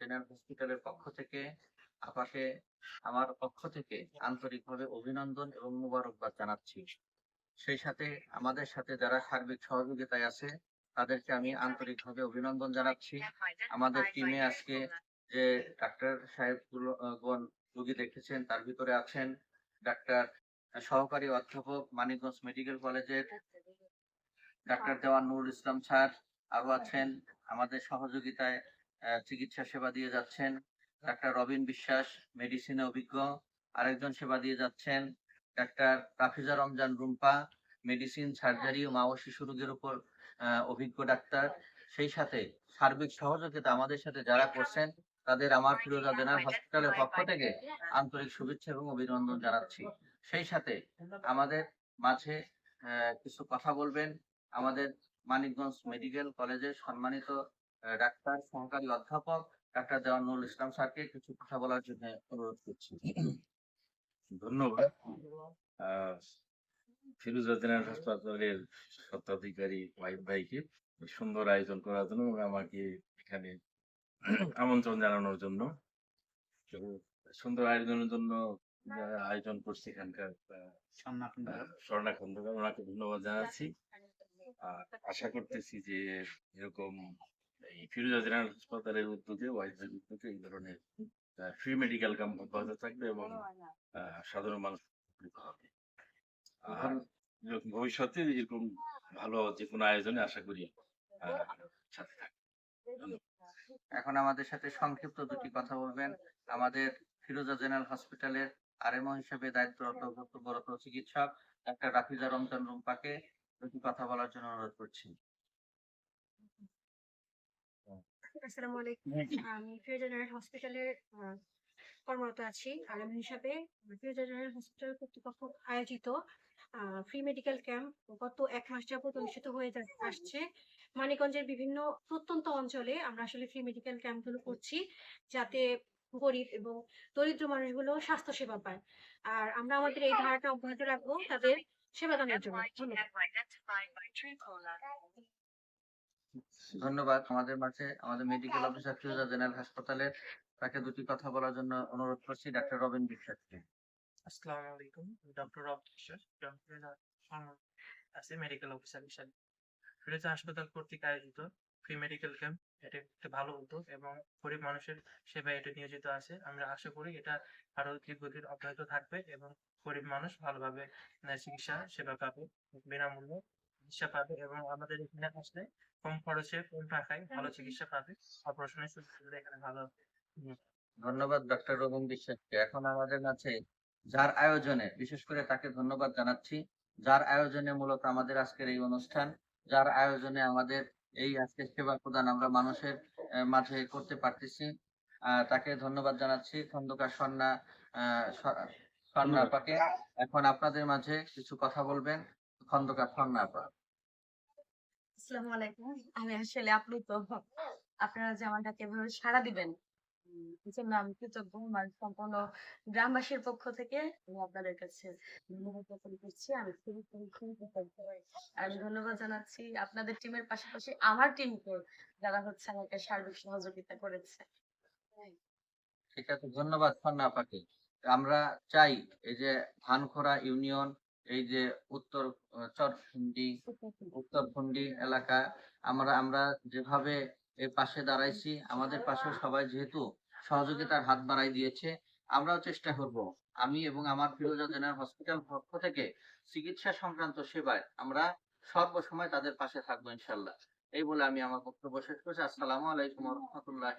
General হসপিটালের পক্ষ থেকে আপাকে আমার পক্ষ থেকে আন্তরিকভাবে অভিনন্দন এবং মোবারকবাদ জানাচ্ছি। সেই সাথে আমাদের সাথে যারা সার্বিক সহযোগিতায় আছে, তাদেরকে আমি আন্তরিকভাবে অভিনন্দন জানাচ্ছি। আমাদের টিমে আজকে যে ডাক্তার সাহেব গণ রোগী দেখেছেন, তার ভিতরে আছেন ডাক্তার সহকারী অধ্যাপক মানিকগঞ্জ মেডিকেল কলেজের ডাক্তার দেওয়ান নুরুল ইসলাম স্যার। আরও আছেন আমাদের সহযোগিতায় চিকিৎসা সেবা দিয়ে যাচ্ছেন। ডাক্তার রবিন বিশ্বাস, মেডিসিনে অভিজ্ঞ। আরেকজন সেবা দিয়ে যাচ্ছেন doctor Rafiza Ramzan Rumpa, medicine, surgery মা ও শিশু রোগের উপর অভিজ্ঞ ডাক্তার। সেই সাথে সার্বিক সহযোগিতা আমাদের সাথে যারা করছেন, তাদের আমার ফিরোজা জেনারেল হসপিটালের পক্ষ থেকে আন্তরিক শুভেচ্ছা এবং অভিনন্দন জানাচ্ছি। সেই সাথে আমাদের মাঝে কিছু কথা বলবেন। আমাদের মানিকগঞ্জ মেডিকেল কলেজের সম্মানিত ডাক্তার সহকারী অধ্যাপক ডাক্তার দেওয়ানুল ইসলাম স্যারকে কিছু কথা বলার জন্য অনুরোধ করছি। ধন্যবাদ। হাসপাতালের স্বত্বাধিকারী ওয়াহিদ ভাইকে সুন্দর আয়োজন করার জন্য এবং আমাকে এখানে আমন্ত্রণ জানানোর জন্য। সুন্দর আয়োজনের জন্য যারা আয়োজন করছে এখানকার স্বর্ণা খন্দকার ওনাকে ধন্যবাদ জানাচ্ছি। আর আশা করতেছি যে এরকম এই ফিরোজা জেনারেল হাসপাতালের উদ্যোগে ওয়াহিদ ভাইয়ের উদ্যোগে এই ধরনের ফ্রি মেডিকেল ক্যাম্প অব্যাহত থাকবে এবং সাধারণ মানুষ উপকৃত হবে। আর ভবিষ্যতে এরকম ভালো যে কোনো আয়োজনে আশা করি সাথে থাকবে। এখন আমাদের সাথে সংক্ষিপ্ত দুটি কথা বলবেন। আমাদের ফিরোজা জেনারেল হসপিটালের আরএমও হিসেবে দায়িত্বরত কর্তব্যরত চিকিৎসক ডাক্তার রাফিজা রমজান রুম্পাকে দুটি কথা বলার জন্য অনুরোধ করছি। আসসালামু আলাইকুম আমি ফিরোজা জেনারেল হসপিটালের কর্মরত আছি হিসাবে ফিরোজা জেনারেল হসপিটাল কর্তৃপক্ষ আয়োজিত ফ্রি মেডিকেল ক্যাম্প গত এক মাস যাবত অনুষ্ঠিত হয়ে আসছে মানিকগঞ্জের বিভিন্ন প্রত্যন্ত অঞ্চলে আমরা আসলে ফ্রি মেডিকেল ক্যাম্পগুলো করছি যাতে গরিব এবং দরিদ্র মানুষগুলো স্বাস্থ্য সেবা পায় আর আমরা আমাদের এই ধারাটা অব্যাহত রাখব তাদের সেবা দানের জন্য ধন্যবাদ ধন্যবাদ। আমাদের মাঝে আমাদের মেডিকেল অফিসার ফিরোজা জেনারেল হাসপাতালের তাকে দুটি কথা বলার জন্য অনুরোধ করছি, ডাক্তার রবিন বিশ্বাসকে আসসালামু আলাইকুম ডক্টর রব বিশ্বাস আছে মেডিকেল অফিসার হিসাবে। ফিরোজা হাসপাতাল কর্তৃক আয়োজিত ফ্রি মেডিকেল ক্যাম্প এটা একটা ভালো উদ্যোগ এবং গরিব মানুষের সেবায় এটা নিয়োজিত আছে। আমরা আশা করি এটা আরও দীর্ঘদিন অব্যাহত থাকবে এবং গরিব মানুষ ভালোভাবে চিকিৎসা সেবা পাবে বিনামূল্যে। চিকিৎসা পাবে এবং আমাদের এখানে আসলে কম খরচে কম টাকায় ভালো চিকিৎসা পাবে। অপারেশনের সুযোগ সুবিধা এখানে ভালো ধন্যবাদ ডক্টর রবিন বিশ্বাসকে। এখন আমাদের কাছে যার আয়োজনে বিশেষ করে তাকে ধন্যবাদ জানাচ্ছি যার আয়োজনে মূলত আমাদের আজকের এই অনুষ্ঠান যার আয়োজনে আমাদের এই আজকে সেবা প্রদান আমরা মানুষের মাঝে করতে পারতেছি। আহ, তাকে ধন্যবাদ জানাচ্ছি। খন্দকার স্বর্ণা আহ, স্বর্ণা আপাকে। এখন আপনাদের মাঝে কিছু কথা বলবেন। খন্দকার স্বর্ণা আপা। আসসালামু আলাইকুম। আমি আসলে আপ্লুত। আপনারা যে আমার ডাকে এভাবে সাড়া দিবেন জন্য আমি কৃতজ্ঞ। আমার সম্পূর্ণ গ্রামবাসীর পক্ষ থেকে আমি আপনাদের কাছে ধন্যবাদ জ্ঞাপন করছি। আমি খুবই খুবই খুবই কৃতজ্ঞ আমি ধন্যবাদ জানাচ্ছি আপনাদের টিমের পাশাপাশি আমার টিমকে যারা হচ্ছে আমাকে সার্বিক সহযোগিতা করেছে। ঠিক আছে, ধন্যবাদ স্বর্ণা আপাকে। আমরা চাই এই যে ধানখোরা ইউনিয়ন এই যে উত্তর চরফুন্ডি উত্তরফুন্ডি। এলাকা আমরা আমরা যেভাবে এর পাশে দাঁড়াইছি আমাদের পাশে সবাই যেহেতু সহযোগিতার হাত বাড়াই দিয়েছে আমরাও চেষ্টা করব। আমি এবং আমার ফিরোজা জেনারেল হসপিটাল পক্ষ থেকে চিকিৎসা সংক্রান্ত সেবায় আমরা সর্বসময় তাদের পাশে থাকব ইনশাল্লাহ। এই বলে আমি আমার বক্তব্য শেষ করছি। আসসালামু আলাইকুম রহমতুল্লাহ